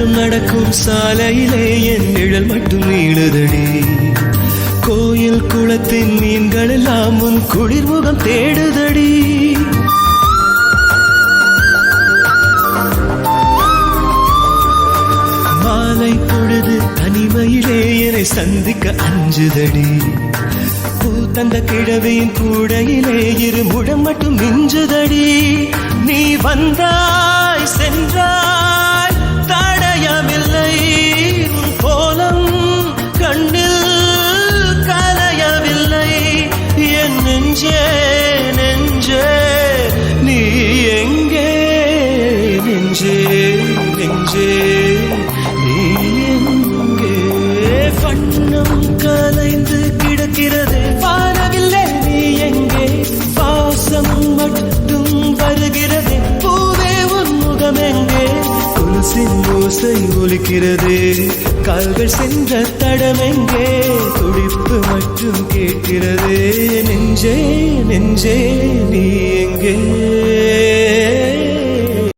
எல்லாரும் நடக்கும் சாலையிலே என் நிழல் மட்டும் நீளுதடி கோயில் குளத்தின் மீன்கள் எல்லாம் உன் குளிர்முகம் தேடுதடி மாலை பொழுது தனிமையிலே என்னை சந்திக்க அஞ்சுதடி தந்த கிழவியின் கூடையிலே இரு முடம் மட்டும் மிஞ்சுதடி நீ வந்தா நெஞ்சே நெஞ்சே நீ எங்கே? நெஞ்சே நெஞ்சே நீ எங்கே? வண்ணம் கலைந்து கிடக்கிறது. வானவில்லை நீ எங்கே? பாசம் மட்டும் வருகிறது. பூவே உன் முகம் எங்கே? ஓசை ஒலிக்கிறது. கால்கள் சென்ற தடமெங்கே துடிப்பு மட்டும் கேட்கிறது. நெஞ்சே நெஞ்சே நீ எங்கே?